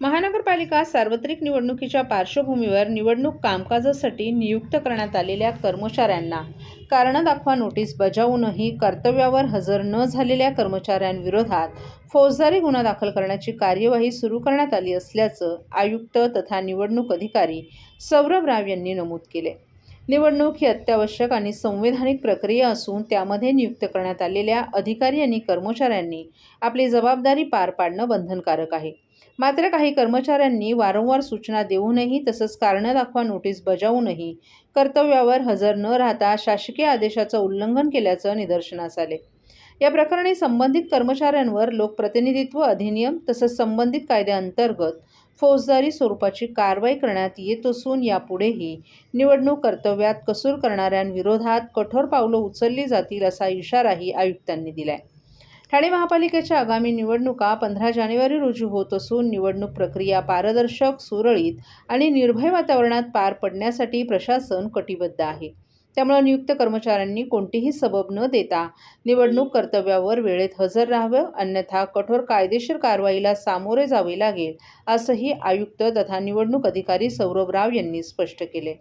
महानगरपालिका सार्वत्रिक निवडणुकीच्या पार्श्वभूमीवर निवडणूक कामकाजासाठी नियुक्त करण्यात आलेल्या कर्मचाऱ्यांना कारण दाखवा नोटीस बजावूनही कर्तव्यावर हजर न झालेल्या कर्मचाऱ्यांविरोधात फौजदारी गुन्हा दाखल करण्याची कार्यवाही सुरू करण्यात आली असल्याचं आयुक्त तथा निवडणूक अधिकारी सौरभ राव यांनी नमूद केले. निवडणूक ही अत्यावश्यक आणि संवैधानिक प्रक्रिया असून त्यामध्ये नियुक्त करण्यात आलेल्या अधिकारी आणि कर्मचाऱ्यांनी आपली जबाबदारी पार पाडणं बंधनकारक आहे. मात्र काही कर्मचाऱ्यांनी वारंवार सूचना देऊनही तसंच कारणं दाखवा नोटीस बजावूनही कर्तव्यावर हजर न राहता शासकीय आदेशाचं उल्लंघन केल्याचं निदर्शनास आले. या प्रकरणी संबंधित कर्मचाऱ्यांवर लोकप्रतिनिधित्व अधिनियम तसंच संबंधित कायद्याअंतर्गत फौजदारी स्वरूपाची कारवाई करण्यात येत असून यापुढेही निवडणूक कर्तव्यात कसूर करणाऱ्यांविरोधात कठोर पावलं उचलली जातील असा इशाराही आयुक्तांनी दिलाय. ठाणे महापालिकेच्या आगामी निवडणुका पंधरा जानेवारी रोजी होत असून निवडणूक प्रक्रिया पारदर्शक सुरळीत आणि निर्भय वातावरणात पार पडण्यासाठी प्रशासन कटिबद्ध आहे. त्यामुळे नियुक्त कर्मचाऱ्यांनी कोणतीही सबब न देता निवडणूक कर्तव्यावर वेळेत हजर राहावं अन्यथा कठोर कायदेशीर कारवाईला सामोरे जावे लागेल असंही आयुक्त तथा निवडणूक अधिकारी सौरभ राव यांनी स्पष्ट केले.